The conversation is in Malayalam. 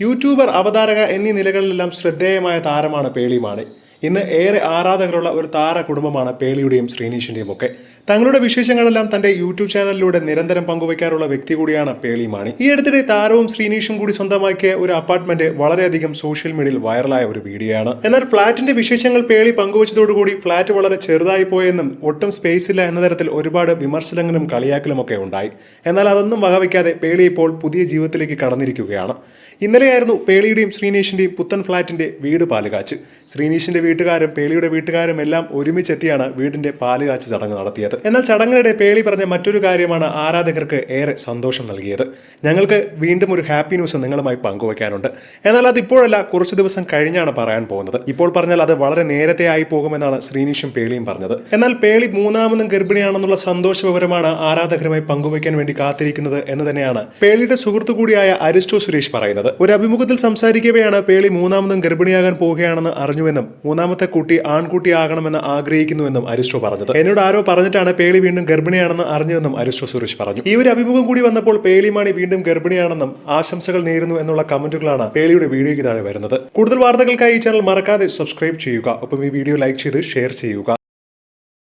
യൂട്യൂബർ അവതാരക എന്നീ നിലകളിലെല്ലാം ശ്രദ്ധേയമായ താരമാണ് പേളിമാണി. ഇന്ന് ഏറെ ആരാധകരുള്ള ഒരു താര കുടുംബമാണ് പേളിയുടെയും ശ്രീനീഷിന്റെയും ഒക്കെ. തങ്ങളുടെ വിശേഷങ്ങളെല്ലാം തന്റെ യൂട്യൂബ് ചാനലിലൂടെ നിരന്തരം പങ്കുവയ്ക്കാറുള്ള വ്യക്തി കൂടിയാണ് പേളി മാണി. ഈ അടുത്തിടെ താരവും ശ്രീനീഷും കൂടി സ്വന്തമാക്കിയ ഒരു അപ്പാർട്ട്മെന്റ് വളരെയധികം സോഷ്യൽ മീഡിയയിൽ വൈറലായ ഒരു വീഡിയോ ആണ് എന്നാൽ ഫ്ളാറ്റിന്റെ വിശേഷങ്ങൾ പേളി പങ്കുവച്ചതോടുകൂടി ഫ്ളാറ്റ് വളരെ ചെറുതായി പോയെന്നും ഒട്ടും സ്പേസ് ഇല്ല എന്ന തരത്തിൽ ഒരുപാട് വിമർശനങ്ങളും കളിയാക്കലും ഒക്കെ ഉണ്ടായി. എന്നാൽ അതൊന്നും വകവയ്ക്കാതെ പേളി ഇപ്പോൾ പുതിയ ജീവിതത്തിലേക്ക് കടന്നിരിക്കുകയാണ്. ഇന്നലെയായിരുന്നു പേളിയുടെയും ശ്രീനീഷിന്റെയും പുത്തൻ ഫ്ളാറ്റിന്റെ വീട് പാലുകാച്ച്. ശ്രീനീഷിന്റെ വീട്ടുകാരും പേളിയുടെ വീട്ടുകാരും എല്ലാം ഒരുമിച്ചെത്തിയാണ് വീടിന്റെ പാലുകാച്ച് ചടങ്ങ് നടത്തിയത്. എന്നാൽ ചടങ്ങിനിടെ പേളി പറഞ്ഞ മറ്റൊരു കാര്യമാണ് ആരാധകർക്ക് ഏറെ സന്തോഷം നൽകിയത്. ഞങ്ങൾക്ക് വീണ്ടും ഒരു ഹാപ്പി ന്യൂസ് നിങ്ങളുമായി പങ്കുവയ്ക്കാനുണ്ട്. എന്നാൽ അത് ഇപ്പോഴല്ല കുറച്ച് ദിവസം കഴിഞ്ഞാണ് പറയാൻ പോകുന്നത്. ഇപ്പോൾ പറഞ്ഞാൽ അത് വളരെ നേരത്തെ ആയി പോകുമെന്നാണ് ശ്രീനിഷും പേളിയും പറഞ്ഞത്. എന്നാൽ പേളി മൂന്നാമതും ഗർഭിണിയാണെന്നുള്ള സന്തോഷ വിവരമാണ് ആരാധകരുമായി പങ്കുവയ്ക്കാൻ വേണ്ടി കാത്തിരിക്കുന്നത് എന്ന് തന്നെയാണ് പേളിയുടെ സുഹൃത്തു കൂടിയായ അരിസ്റ്റോ സുരേഷ് പറയുന്നത്. ഒരു അഭിമുഖത്തിൽ സംസാരിക്കവെയാണ് പേളി മൂന്നാമതും ഗർഭിണിയാകാൻ പോവുകയാണെന്ന് അറിഞ്ഞുവെന്നും മൂന്നാമത്തെ കുട്ടി ആൺകുട്ടിയാകണമെന്ന് ആഗ്രഹിക്കുന്നുവെന്നും അരിസ്റ്റോ പറഞ്ഞത്. എന്നോട് ആരോ പറഞ്ഞിട്ടാണ് പേളി വീണ്ടും ഗർഭിണിയാണെന്ന് അറിഞ്ഞതെന്നും അരിസ്റ്റോ സുരേഷ് പറഞ്ഞു. ഈ ഒരു അഭിമുഖം കൂടി വന്നപ്പോൾ പേളിമാണി വീണ്ടും ഗർഭിണിയാണെന്നും ആശംസകൾ നേരുന്നു എന്നുള്ള കമന്റുകളാണ് പേളിയുടെ വീഡിയോയ്ക്ക് താഴെ വരുന്നത്. കൂടുതൽ വാർത്തകൾക്കായി ഈ ചാനൽ മറക്കാതെ സബ്സ്ക്രൈബ് ചെയ്യുക. ഒപ്പം ഈ വീഡിയോ ലൈക്ക് ചെയ്ത് ഷെയർ ചെയ്യുക.